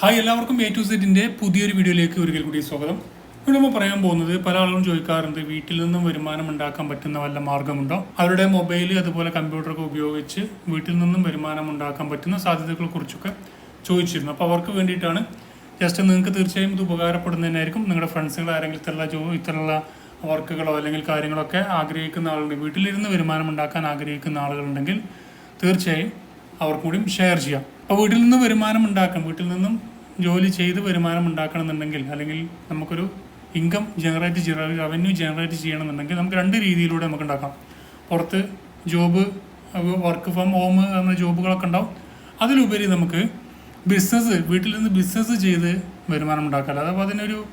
Hi എല്ലാവർക്കും A to സെറ്റിന്റെ പുതിയൊരു വീഡിയോയിലേക്ക് ഒരിക്കൽ കൂടി സ്വാഗതം. ഇവിടെ നമ്മൾ പറയാൻ പോകുന്നത് പല ആളുകളും ചോദിക്കാറുണ്ട് വീട്ടിൽ നിന്നും വരുമാനം ഉണ്ടാക്കാൻ പറ്റുന്ന വല്ല മാർഗമുണ്ടോ? അവരുടെ മൊബൈൽ അതുപോലെ കമ്പ്യൂട്ടറൊക്കെ ഉപയോഗിച്ച് വീട്ടിൽ നിന്നും വരുമാനം ഉണ്ടാക്കാൻ പറ്റുന്ന സാധ്യതകളെ കുറിച്ചൊക്കെ ചോദിച്ചിരുന്നു. അപ്പോൾ അവർക്ക് വേണ്ടിയിട്ടാണ് ജസ്റ്റ് നിങ്ങൾക്ക് തീർച്ചയായും ഇത് ഉപകാരപ്പെടുന്നതിനായിരിക്കും നിങ്ങളുടെ ഫ്രണ്ട്സുകൾ ആരെങ്കിലും ഇത്തരമുള്ള ജോ ഇത്തരമുള്ള വർക്കുകളോ അല്ലെങ്കിൽ കാര്യങ്ങളൊക്കെ ആഗ്രഹിക്കുന്ന ആളുണ്ട് വീട്ടിലിരുന്ന് വരുമാനം ഉണ്ടാക്കാൻ ആഗ്രഹിക്കുന്ന ആളുകളുണ്ടെങ്കിൽ തീർച്ചയായും അവർക്കും കൂടിയും ഷെയർ ചെയ്യാം. അപ്പോൾ വീട്ടിൽ നിന്ന് വരുമാനം ഉണ്ടാക്കാം വീട്ടിൽ നിന്നും ജോലി ചെയ്ത് വരുമാനം ഉണ്ടാക്കണമെന്നുണ്ടെങ്കിൽ അല്ലെങ്കിൽ നമുക്കൊരു ഇൻകം ജനറേറ്റ് ചെയ്യണം റവന്യൂ ജനറേറ്റ് ചെയ്യണമെന്നുണ്ടെങ്കിൽ നമുക്ക് രണ്ട് രീതിയിലൂടെ നമുക്ക് ഉണ്ടാക്കാം. പുറത്ത് ജോബ് വർക്ക് ഫ്രം ഹോം എന്ന ജോബുകളൊക്കെ ഉണ്ടാവും. അതിലുപരി നമുക്ക് ബിസിനസ് വീട്ടിൽ നിന്ന് ബിസിനസ് ചെയ്ത് വരുമാനം ഉണ്ടാക്കാം അതപ്പോൾ അതിനൊരു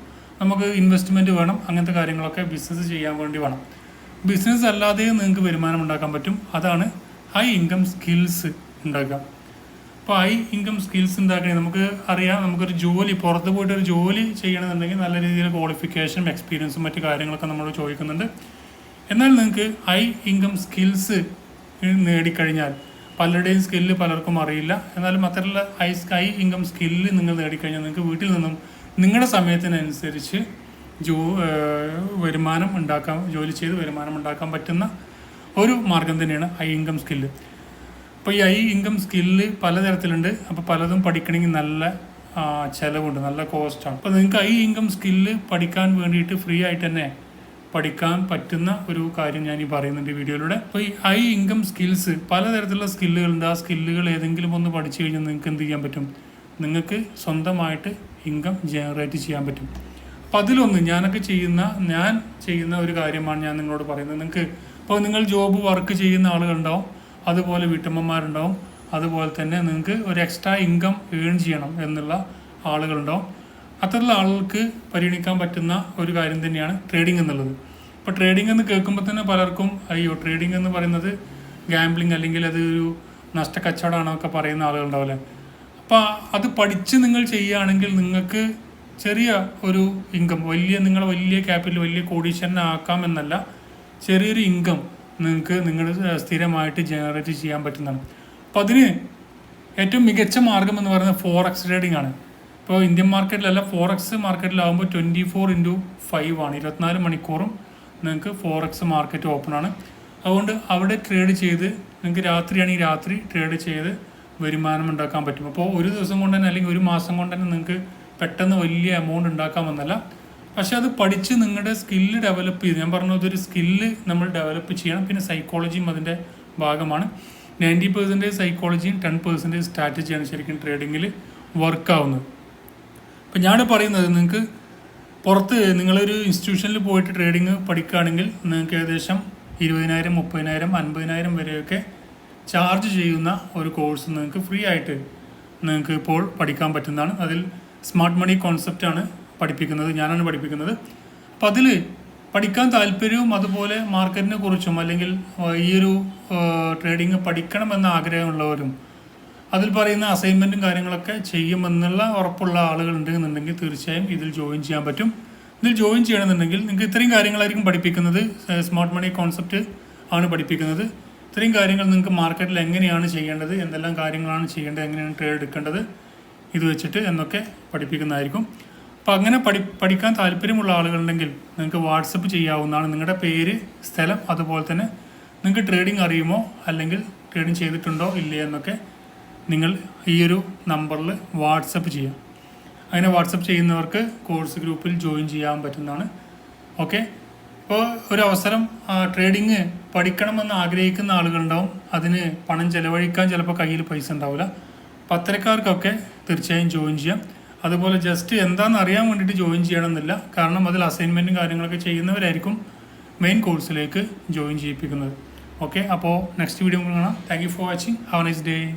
നമുക്ക് ഇൻവെസ്റ്റ്മെന്റ് വേണം അങ്ങനത്തെ കാര്യങ്ങളൊക്കെ ബിസിനസ് ചെയ്യാൻ വേണ്ടി വേണം. ബിസിനസ് അല്ലാതെയും നിങ്ങൾക്ക് വരുമാനം ഉണ്ടാക്കാൻ പറ്റും. അതാണ് ഹൈ ഇൻകം സ്കിൽസ് ഉണ്ടാക്കുക. അപ്പോൾ ഹൈ ഇൻകം സ്കിൽസ് ഉണ്ടാക്കണേ നമുക്ക് അറിയാം നമുക്കൊരു ജോലി പുറത്ത് പോയിട്ട് ഒരു ജോലി ചെയ്യണമെന്നുണ്ടെങ്കിൽ നല്ല രീതിയിൽ ക്വാളിഫിക്കേഷനും എക്സ്പീരിയൻസും മറ്റു കാര്യങ്ങളൊക്കെ നമ്മൾ ചോദിക്കുന്നുണ്ട്. എന്നാൽ നിങ്ങൾക്ക് ഹൈ ഇൻകം സ്കിൽസ് നേടിക്കഴിഞ്ഞാൽ പലരുടെയും സ്കില്ല് പലർക്കും അറിയില്ല. എന്നാലും അത്തരമുള്ള ഹൈ ഹൈ ഇൻകം സ്കില്ല് നിങ്ങൾ നേടിക്കഴിഞ്ഞാൽ നിങ്ങൾക്ക് വീട്ടിൽ നിന്നും നിങ്ങളുടെ സമയത്തിനനുസരിച്ച് ജോ വരുമാനം ഉണ്ടാക്കാൻ ജോലി ചെയ്ത് വരുമാനം ഉണ്ടാക്കാൻ പറ്റുന്ന ഒരു മാർഗം തന്നെയാണ് ഹൈ ഇൻകം സ്കില്ല് അപ്പോൾ ഈ ഐ ഇൻകം സ്കില്ല് പലതരത്തിലുണ്ട്. അപ്പോൾ പലതും പഠിക്കണമെങ്കിൽ നല്ല ചിലവുണ്ട്. നല്ല കോസ്റ്റാണ് അപ്പോൾ നിങ്ങൾക്ക് ഐ ഇൻകം സ്കില്ല് പഠിക്കാൻ വേണ്ടിയിട്ട് ഫ്രീ ആയിട്ട് തന്നെ പഠിക്കാൻ പറ്റുന്ന ഒരു കാര്യം ഞാൻ ഈ പറയുന്നുണ്ട് വീഡിയോയിലൂടെ. അപ്പോൾ ഈ ഐ ഇൻകം സ്കിൽസ് പലതരത്തിലുള്ള സ്കില്ലുകളുണ്ട് ആ സ്കില്ലുകൾ ഏതെങ്കിലും ഒന്ന് പഠിച്ചു കഴിഞ്ഞാൽ നിങ്ങൾക്ക് എന്ത് ചെയ്യാൻ പറ്റും? നിങ്ങൾക്ക് സ്വന്തമായിട്ട് ഇൻകം ജനറേറ്റ് ചെയ്യാൻ പറ്റും. അപ്പോൾ അതിലൊന്ന് ഞാനൊക്കെ ചെയ്യുന്ന ഞാൻ ചെയ്യുന്ന ഒരു കാര്യമാണ് ഞാൻ നിങ്ങളോട് പറയുന്നത്. നിങ്ങൾക്ക് ഇപ്പോൾ നിങ്ങൾ ജോബ് വർക്ക് ചെയ്യുന്ന ആളുകളുണ്ടാവും. അതുപോലെ വീട്ടമ്മമാരുണ്ടാവും. അതുപോലെ തന്നെ നിങ്ങൾക്ക് ഒരു എക്സ്ട്രാ ഇൻകം ഏൺ ചെയ്യണം എന്നുള്ള ആളുകളുണ്ടാവും. അത്തരത്തിലുള്ള ആളുകൾക്ക് പരിഗണിക്കാൻ പറ്റുന്ന ഒരു കാര്യം തന്നെയാണ് ട്രേഡിംഗ് എന്നുള്ളത്. ഇപ്പോൾ ട്രേഡിംഗ് എന്ന് കേൾക്കുമ്പോൾ തന്നെ പലർക്കും അയ്യോ ട്രേഡിംഗ് എന്ന് പറയുന്നത് ഗാംബ്ലിംഗ് അല്ലെങ്കിൽ അതൊരു നഷ്ടക്കച്ചവടമാണൊക്കെ പറയുന്ന ആളുകളുണ്ടാവില്ലേ? അപ്പോൾ അത് പഠിച്ച് നിങ്ങൾ ചെയ്യുകയാണെങ്കിൽ നിങ്ങൾക്ക് ചെറിയ ഒരു ഇൻകം വലിയ നിങ്ങളെ വലിയ ക്യാപിറ്റൽ വലിയ കോടീശ്വരനാക്കാം എന്നല്ല ചെറിയൊരു ഇൻകം നിങ്ങൾക്ക് നിങ്ങൾ സ്ഥിരമായിട്ട് ജനറേറ്റ് ചെയ്യാൻ പറ്റുന്നതാണ്. അപ്പോൾ അതിന് ഏറ്റവും മികച്ച മാർഗം എന്ന് പറയുന്നത് ഫോർ എക്സ് ട്രേഡിംഗ് ആണ്. ഇപ്പോൾ ഇന്ത്യൻ മാർക്കറ്റിലല്ല ഫോർ എക്സ് മാർക്കറ്റിലാകുമ്പോൾ ട്വന്റി ഫോർ ഇന്റു ഫൈവ് ആണ്. ഇരുപത്തിനാല് മണിക്കൂറും നിങ്ങൾക്ക് ഫോർ എക്സ് മാർക്കറ്റ് ഓപ്പൺ ആണ്. അതുകൊണ്ട് അവിടെ ട്രേഡ് ചെയ്ത് നിങ്ങൾക്ക് രാത്രിയാണെങ്കിൽ രാത്രി ട്രേഡ് ചെയ്ത് വരുമാനം ഉണ്ടാക്കാൻ പറ്റും. അപ്പോൾ ഒരു ദിവസം കൊണ്ട് തന്നെ അല്ലെങ്കിൽ ഒരു മാസം കൊണ്ട് തന്നെ നിങ്ങൾക്ക് പെട്ടെന്ന് വലിയ എമൗണ്ട് ഉണ്ടാക്കാമെന്നല്ല. പക്ഷെ അത് പഠിച്ച് നിങ്ങളുടെ സ്കില്ല് ഡെവലപ്പ് ചെയ്ത്. ഞാൻ പറഞ്ഞത് ഒരു സ്കില്ല് നമ്മൾ ഡെവലപ്പ് ചെയ്യണം. പിന്നെ സൈക്കോളജിയും അതിന്റെ ഭാഗമാണ്. നയന്റി പെർസെന്റേജ് സൈക്കോളജിയും ടെൻ പെർസെന്റേജ് സ്ട്രാറ്റജിയാണ് ശരിക്കും ട്രേഡിങ്ങിൽ വർക്കാവുന്നത് അപ്പം ഞാൻ പറയുന്നത് നിങ്ങൾക്ക് പുറത്ത് നിങ്ങളൊരു ഇൻസ്റ്റിറ്റ്യൂഷനിൽ പോയിട്ട് ട്രേഡിങ് പഠിക്കുകയാണെങ്കിൽ നിങ്ങൾക്ക് ഏകദേശം ഇരുപതിനായിരം മുപ്പതിനായിരം അൻപതിനായിരം വരെയൊക്കെ ചാർജ് ചെയ്യുന്ന ഒരു കോഴ്സ് നിങ്ങൾക്ക് ഫ്രീ ആയിട്ട് നിങ്ങൾക്ക് ഇപ്പോൾ പഠിക്കാൻ പറ്റുന്നതാണ്. അതിൽ സ്മാർട്ട് മണി കോൺസെപ്റ്റാണ് പഠിപ്പിക്കുന്നത് ഞാനാണ് പഠിപ്പിക്കുന്നത്. അപ്പം അതിൽ പഠിക്കാൻ താല്പര്യവും അതുപോലെ മാർക്കറ്റിനെ കുറിച്ചും അല്ലെങ്കിൽ ഈയൊരു ഒരു ട്രേഡിങ് പഠിക്കണമെന്ന ആഗ്രഹമുള്ളവരും അതിൽ പറയുന്ന അസൈൻമെന്റും കാര്യങ്ങളൊക്കെ ചെയ്യുമെന്നുള്ള ഉറപ്പുള്ള ആളുകൾ ഉണ്ടെന്നുണ്ടെങ്കിൽ തീർച്ചയായും ഇതിൽ ജോയിൻ ചെയ്യാൻ പറ്റും. ഇതിൽ ജോയിൻ ചെയ്യണമെന്നുണ്ടെങ്കിൽ നിങ്ങൾക്ക് ഇത്രയും കാര്യങ്ങളായിരിക്കും പഠിപ്പിക്കുന്നത്. സ്മാർട്ട് മണി കോൺസെപ്റ്റ് ആണ് പഠിപ്പിക്കുന്നത്. ഇത്രയും കാര്യങ്ങൾ നിങ്ങൾക്ക് മാർക്കറ്റിൽ എങ്ങനെയാണ് ചെയ്യേണ്ടത് എന്തെല്ലാം കാര്യങ്ങളാണ് ചെയ്യേണ്ടത് എങ്ങനെയാണ് ട്രേഡ് എടുക്കേണ്ടത് ഇത് വെച്ചിട്ട് എന്നൊക്കെ പഠിപ്പിക്കുന്നതായിരിക്കും. അപ്പോൾ അങ്ങനെ പഠി പഠിക്കാൻ താല്പര്യമുള്ള ആളുകളുണ്ടെങ്കിൽ നിങ്ങൾക്ക് വാട്സപ്പ് ചെയ്യാവുന്നതാണ്. നിങ്ങളുടെ പേര് സ്ഥലം അതുപോലെ തന്നെ നിങ്ങൾക്ക് ട്രേഡിംഗ് അറിയുമോ? അല്ലെങ്കിൽ ട്രേഡിംഗ് ചെയ്തിട്ടുണ്ടോ? ഇല്ലേ? എന്നൊക്കെ നിങ്ങൾ ഈ ഒരു നമ്പറിൽ വാട്സപ്പ് ചെയ്യാം. അങ്ങനെ വാട്സപ്പ് ചെയ്യുന്നവർക്ക് കോഴ്സ് ഗ്രൂപ്പിൽ ജോയിൻ ചെയ്യാൻ പറ്റുന്നതാണ്. ഓക്കെ ഇപ്പോൾ ഒരു അവസരം ട്രേഡിങ് പഠിക്കണമെന്ന് ആഗ്രഹിക്കുന്ന ആളുകളുണ്ടാവും. അതിന് പണം ചിലവഴിക്കാൻ ചിലപ്പോൾ കയ്യിൽ പൈസ ഉണ്ടാവില്ല. അപ്പോൾ അത്തരക്കാർക്കൊക്കെ തീർച്ചയായും ജോയിൻ ചെയ്യാം. അതുപോലെ ജസ്റ്റ് എന്താണെന്ന് അറിയാൻ വേണ്ടിയിട്ട് ജോയിൻ ചെയ്യണമെന്നില്ല. കാരണം അതിൽ അസൈൻമെന്റും കാര്യങ്ങളൊക്കെ ചെയ്യുന്നവരായിരിക്കും മെയിൻ കോഴ്സിലേക്ക് ജോയിൻ ചെയ്യിപ്പിക്കുന്നത്. ഓക്കെ അപ്പോൾ നെക്സ്റ്റ് വീഡിയോ കാണാം. Thank you for watching have nice day